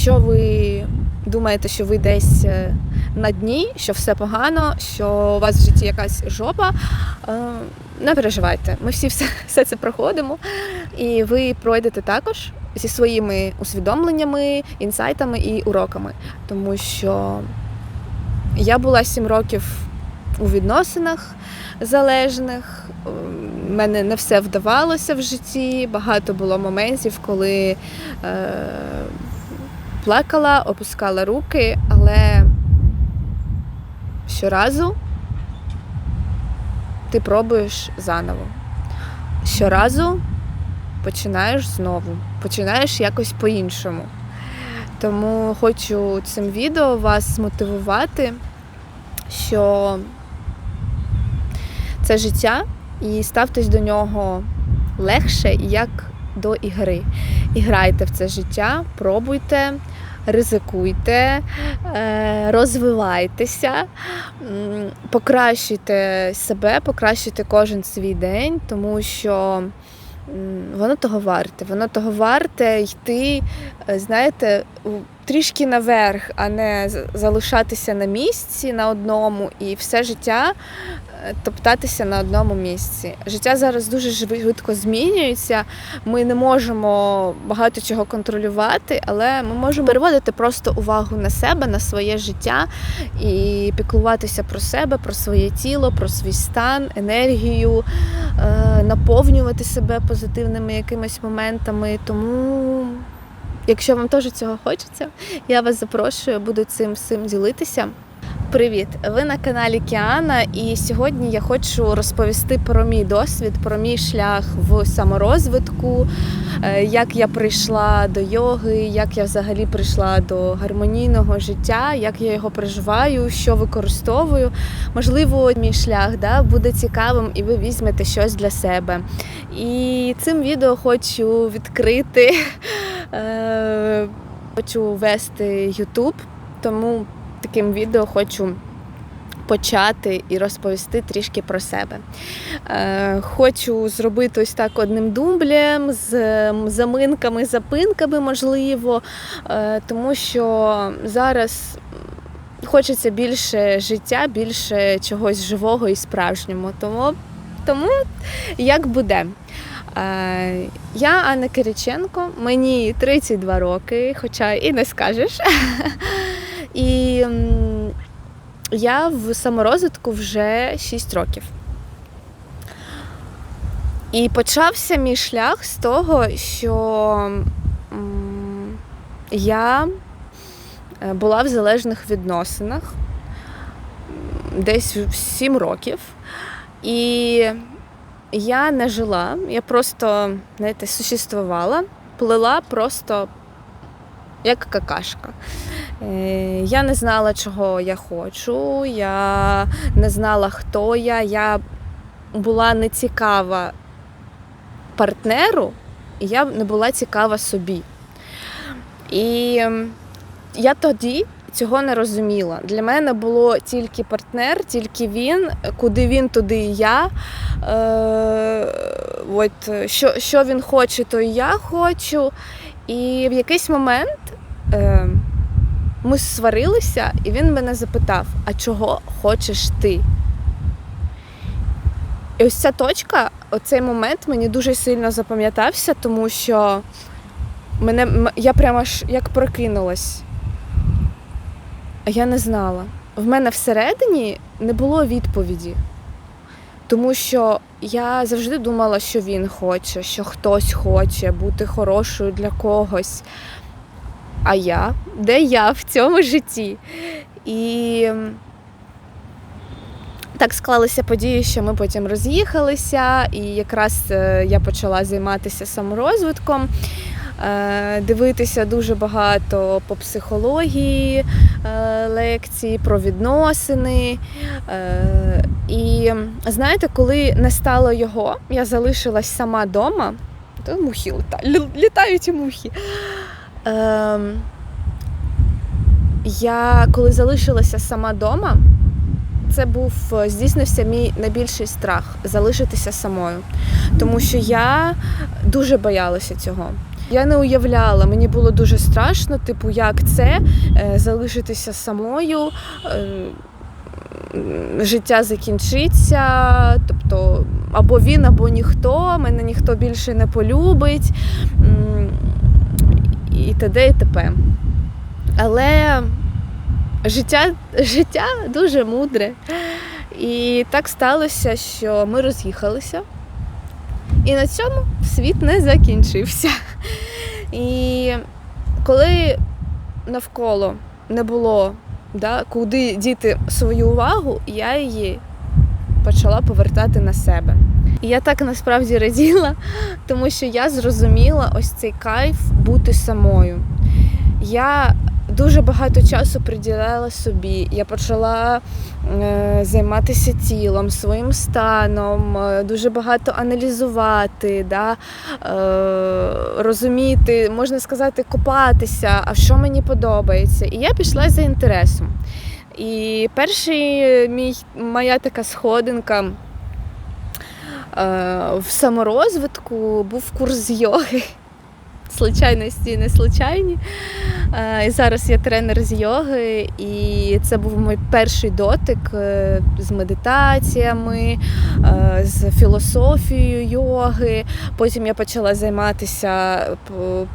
Що ви думаєте, що ви десь е, на дні, що все погано, що у вас в житті якась жопа, е, не переживайте. Ми всі все, все це проходимо, і ви пройдете також зі своїми усвідомленнями, інсайтами і уроками. Тому що я була сім років у відносинах залежних. У мене не все вдавалося в житті. Багато було моментів, коли е, плакала, опускала руки, але щоразу ти пробуєш заново. Щоразу починаєш знову, починаєш якось по-іншому. Тому хочу цим відео вас змотивувати, що це життя, і ставтесь до нього легше, як до ігри. І грайте в це життя, пробуйте, ризикуйте, е, розвивайтеся, покращуйте себе, покращуйте кожен свій день, тому що воно того варте. Воно того варте йти, е, знаєте, трішки наверх, а не залишатися на місці на одному і все життя топтатися на одному місці. Життя зараз дуже швидко змінюється. Ми не можемо багато чого контролювати, але ми можемо переводити просто увагу на себе, на своє життя і піклуватися про себе, про своє тіло, про свій стан, енергію, е, наповнювати себе позитивними якимись моментами. Тому. Якщо вам теж цього хочеться, я вас запрошую, буду цим всім ділитися. Привіт! Ви на каналі Кіана, і сьогодні я хочу розповісти про мій досвід, про мій шлях в саморозвитку, е, як я прийшла до йоги, як я взагалі прийшла до гармонійного життя, як я його проживаю, що використовую. Можливо, мій шлях да, буде цікавим, і ви візьмете щось для себе. І цим відео хочу відкрити, е, хочу вести YouTube, тому таким відео хочу почати і розповісти трішки про себе. Е, Хочу зробити ось так одним дублем, з заминками, запинками, можливо, е, тому що зараз хочеться більше життя, більше чогось живого і справжнього. Тому, тому як буде. Е, Я Анна Кириченко, мені 32 роки, хоча і не скажеш. І я в саморозвитку вже 6 років. І почався мій шлях з того, що я е, була в залежних відносинах десь в 7 років. І я не жила, я просто, знаєте, существувала, плила просто як какашка. Е, Я не знала, чого я хочу, я не знала, хто я. Я була не цікава партнеру, і я не була цікава собі. І я тоді цього не розуміла. Для мене було тільки партнер, тільки він, куди він, туди і я. Е, от, що, що він хоче, то і я хочу. І в якийсь момент. Е, ми сварилися, і він мене запитав: а чого хочеш ти? І ось ця точка, оцей момент мені дуже сильно запам'ятався, тому що мене, я прямо аж як прокинулась. А я не знала. В мене всередині не було відповіді. Тому що я завжди думала, що він хоче, що хтось хоче бути хорошою для когось. А я? Де я в цьому житті? І так склалися події, що ми потім роз'їхалися, і якраз е, я почала займатися саморозвитком, дивитися дуже багато по психології е, лекцій, про відносини. Е, І знаєте, коли не стало його, я залишилась сама вдома. То мухи літають, літають мухи. Ем, я коли залишилася сама вдома, це був е, здійснився мій найбільший страх залишитися самою. Тому що я дуже боялася цього. Я не уявляла, мені було дуже страшно, типу, як це е, залишитися самою. Е, Життя закінчиться, тобто або він, або ніхто, мене ніхто більше не полюбить і т.д. і т.п. Але життя, життя дуже мудре. І так сталося, що ми роз'їхалися. І на цьому світ не закінчився. І коли навколо не було да, куди діти свою увагу, я її почала повертати на себе. І я так насправді раділа, тому що я зрозуміла ось цей кайф бути самою. Я дуже багато часу приділяла собі. Я почала е, займатися тілом, своїм станом, е, дуже багато аналізувати, да, е, розуміти, можна сказати, копатися, а що мені подобається. І я пішла за інтересом. І перший мій, моя така сходинка в саморозвитку був курс йоги. Случайності не случайні. Е, І зараз я тренер з йоги, і це був мій перший дотик е, з медитаціями, е, з філософією йоги. Потім я почала займатися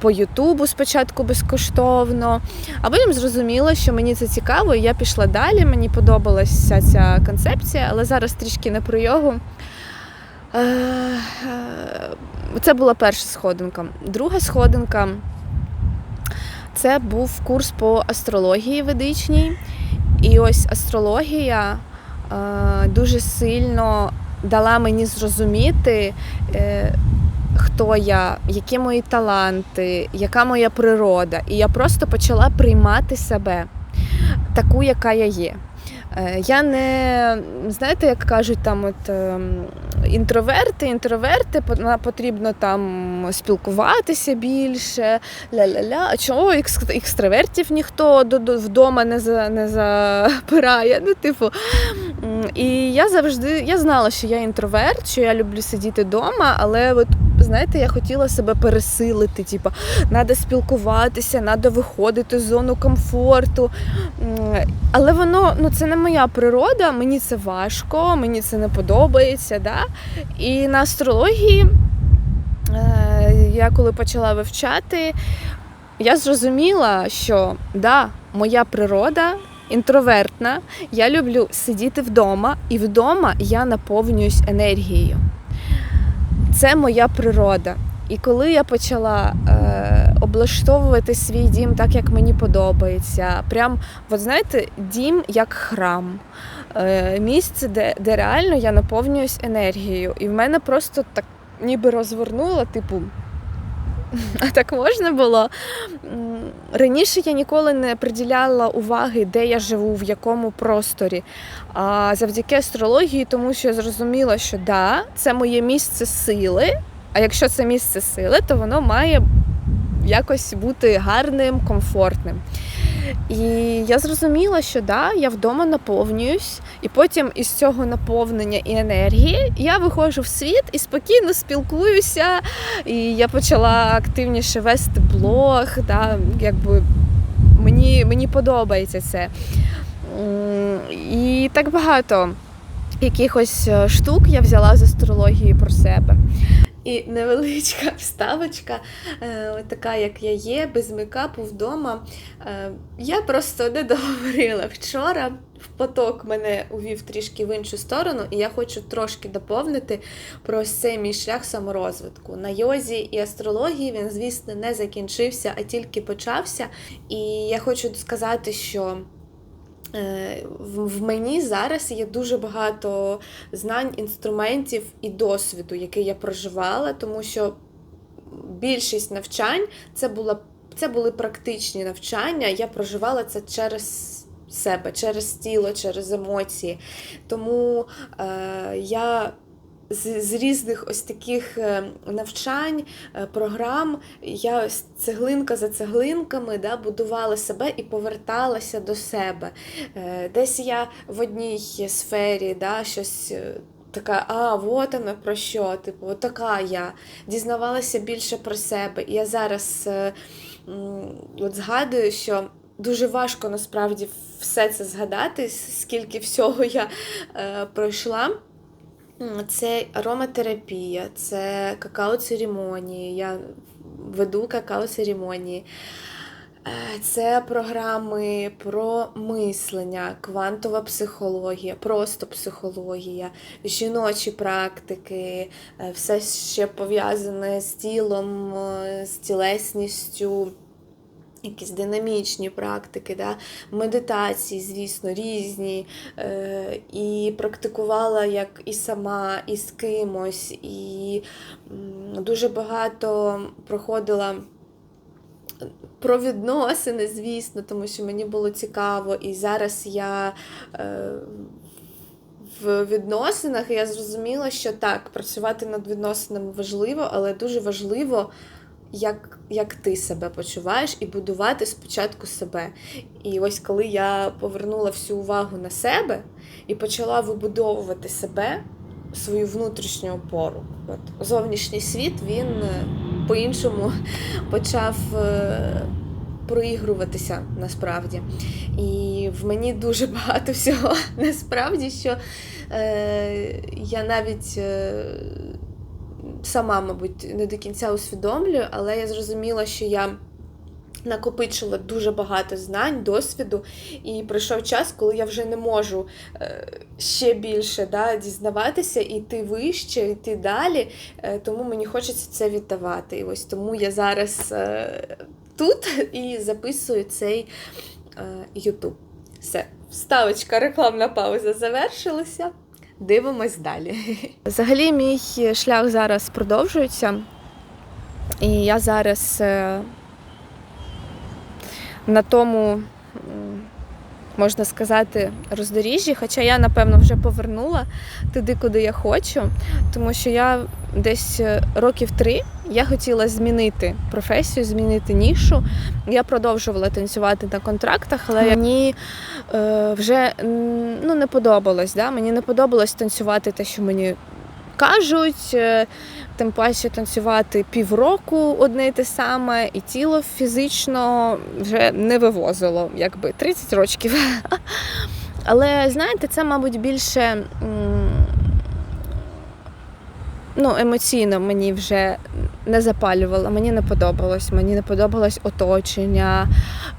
по Ютубу спочатку безкоштовно, а потім зрозуміла, що мені це цікаво, і я пішла далі. Мені подобалася ця концепція, але зараз трішки не про йогу. Е, е, Це була перша сходинка. Друга сходинка це був курс по астрології ведичній. І ось астрологія е, дуже сильно дала мені зрозуміти, хто я, які мої таланти, яка моя природа. І я просто почала приймати себе таку, яка я є. Е, Я не знаєте, як кажуть, там от ем, інтроверти, інтроверти по- потрібно там спілкуватися більше. Ля-ля-ля. А чого екс- екстравертів ніхто до- до- вдома не за не запирає? Ну, типу. І я завжди я знала, що я інтроверт, що я люблю сидіти вдома, але от знаєте, я хотіла себе пересилити. Типу, треба спілкуватися, треба виходити з зону комфорту. Але воно ну це не моя природа, мені це важко, мені це не подобається. Да? І на астрології е, я коли почала вивчати, я зрозуміла, що да, моя природа інтровертна, я люблю сидіти вдома, і вдома я наповнююсь енергією. Це моя природа. І коли я почала е, облаштовувати свій дім так, як мені подобається, прям, от знаєте, дім як храм, е, місце, де, де реально я наповнююсь енергією. І в мене просто так ніби розвернуло, типу. А так можна було. Раніше я ніколи не приділяла уваги, де я живу, в якому просторі. А завдяки астрології, тому що я зрозуміла, що да, це моє місце сили. А якщо це місце сили, то воно має якось бути гарним, комфортним. І я зрозуміла, що да, я вдома наповнююсь, і потім із цього наповнення і енергії я виходжу в світ і спокійно спілкуюся. І я почала активніше вести блог. Да, якби мені, мені подобається це. І так багато якихось е, штук я взяла з астрології про себе. І невеличка вставочка, е, така, як я є, без мейкапу вдома. Е, Я просто не договорила вчора. В поток мене увів трішки в іншу сторону, і я хочу трошки доповнити про цей мій шлях саморозвитку. На йозі і астрології він, звісно, не закінчився, а тільки почався. І я хочу сказати, що. Е, В мені зараз є дуже багато знань, інструментів і досвіду, який я проживала, тому що більшість навчань це була це були практичні навчання. Я проживала це через себе, через тіло, через емоції. Тому е, я з, з різних ось таких е, навчань, е, програм я ось цеглинка за цеглинками да, будувала себе і поверталася до себе. Е, Десь я в одній сфері да, щось. така, а, от вона про що, типу, така я. Дізнавалася більше про себе. І я зараз от згадую, що дуже важко насправді все це згадати, скільки всього я е, пройшла. Це ароматерапія, це какао-церемонії. Я веду какао-церемонії. Е, Це програми про мислення, квантова психологія, просто психологія, жіночі практики, е, все ще пов'язане з тілом, е, з тілесністю, якісь динамічні практики, да? медитації, звісно, різні. Е, І практикувала як і сама, і з кимось, і дуже багато проходила про відносини, звісно, тому що мені було цікаво, і зараз я е, в відносинах я зрозуміла, що так, працювати над відносинами важливо, але дуже важливо, як, як ти себе почуваєш, і будувати спочатку себе. І ось коли я повернула всю увагу на себе і почала вибудовувати себе, свою внутрішню опору. От, зовнішній світ він е, по-іншому почав е, проігруватися насправді. І в мені дуже багато всього насправді, що е, я навіть е, сама, мабуть, не до кінця усвідомлюю, але я зрозуміла, що я. Накопичила дуже багато знань, досвіду, і прийшов час, коли я вже не можу е, ще більше да, дізнаватися, йти вище, йти далі. Е, тому мені хочеться це віддавати. І ось тому я зараз е, тут і записую цей YouTube. Все, вставочка, рекламна пауза завершилася. Дивимось далі. Взагалі, мій шлях зараз продовжується, і я зараз. Е, на тому, можна сказати, роздоріжжі, хоча я, напевно, вже повернула туди, куди я хочу, тому що я десь е, років три я хотіла змінити професію, змінити нішу. Я продовжувала танцювати на контрактах, але мені е, вже ну, не подобалось. Да? Мені не подобалось танцювати те, що мені кажуть. е, Тим паче танцювати півроку одне й те саме, і тіло фізично вже не вивозило, якби 30 років. Але знаєте, це, мабуть, більше ну, емоційно мені вже не запалювало, мені не подобалось, мені не подобалось оточення,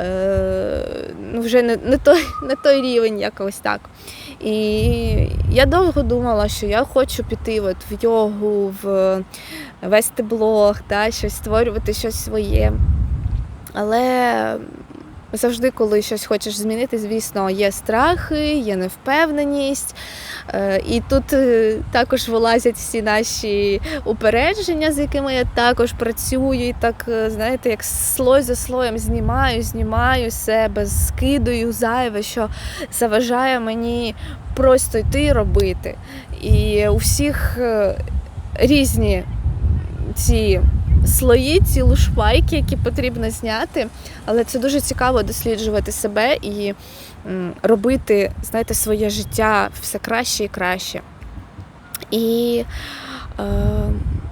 е, ну, вже не, не, той, не той рівень якось так. І я довго думала, що я хочу піти от в йогу, в вести блог, да, щось створювати щось своє. Але завжди, коли щось хочеш змінити, звісно, є страхи, є невпевненість. Е, І тут е, також вилазять всі наші упередження, з якими я також працюю, і так, е, знаєте, як слой за слоєм знімаю, знімаю себе, скидаю зайве, що заважає мені просто йти робити. І у всіх різні ці слої, ці лушпайки, які потрібно зняти. Але це дуже цікаво досліджувати себе і робити, знаєте, своє життя все краще і краще. І е,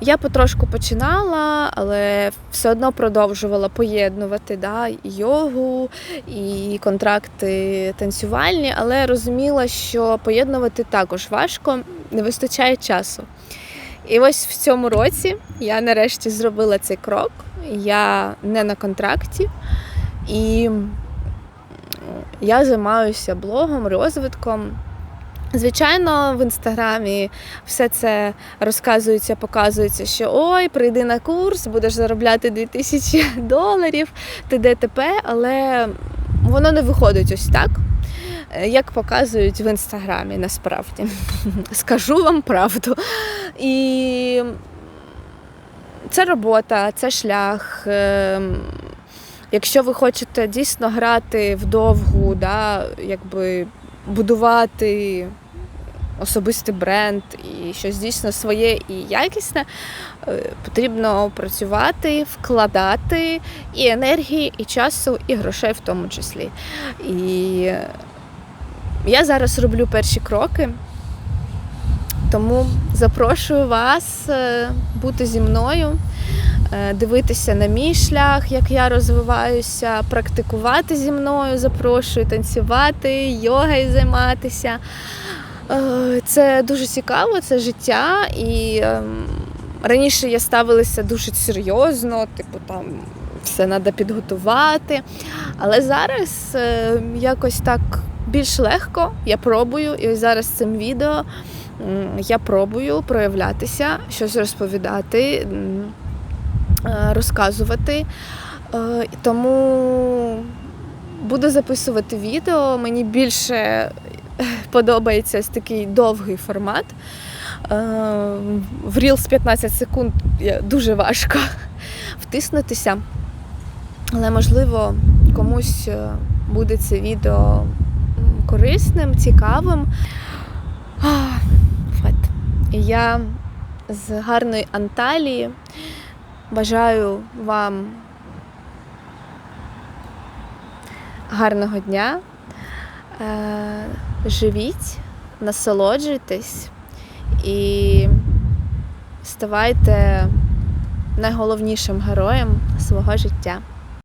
я потрошку починала, але все одно продовжувала поєднувати да, йогу, і контракти танцювальні, але розуміла, що поєднувати також важко, не вистачає часу. І ось в цьому році я нарешті зробила цей крок. Я не на контракті, і я займаюся блогом, розвитком. Звичайно, в інстаграмі все це розказується, показується, що ой, прийди на курс, будеш заробляти 2000 доларів, ти ДТП, але воно не виходить ось так, як показують в інстаграмі, насправді. Скажу вам правду. І це робота, це шлях. Ем, Якщо ви хочете дійсно грати вдовгу, да, якби будувати особистий бренд і щось дійсно своє і якісне, е, потрібно працювати, вкладати і енергії, і часу, і грошей в тому числі. І я зараз роблю перші кроки. Тому запрошую вас е, бути зі мною, е, дивитися на мій шлях, як я розвиваюся, практикувати зі мною, запрошую танцювати, йогою займатися. Е, Це дуже цікаво, це життя. І ем, раніше я ставилася дуже серйозно, типу там все треба підготувати. Але зараз е, якось так більш легко я пробую. І ось зараз цим відео я пробую проявлятися, щось розповідати, е, розказувати. Е, Тому буду записувати відео. Мені більше е, подобається такий довгий формат. В Reels 15 секунд дуже важко втиснутися. Але можливо комусь буде це відео корисним, цікавим. Я з гарної Анталії бажаю вам гарного дня. Е, Живіть, насолоджуйтесь і ставайте найголовнішим героєм свого життя.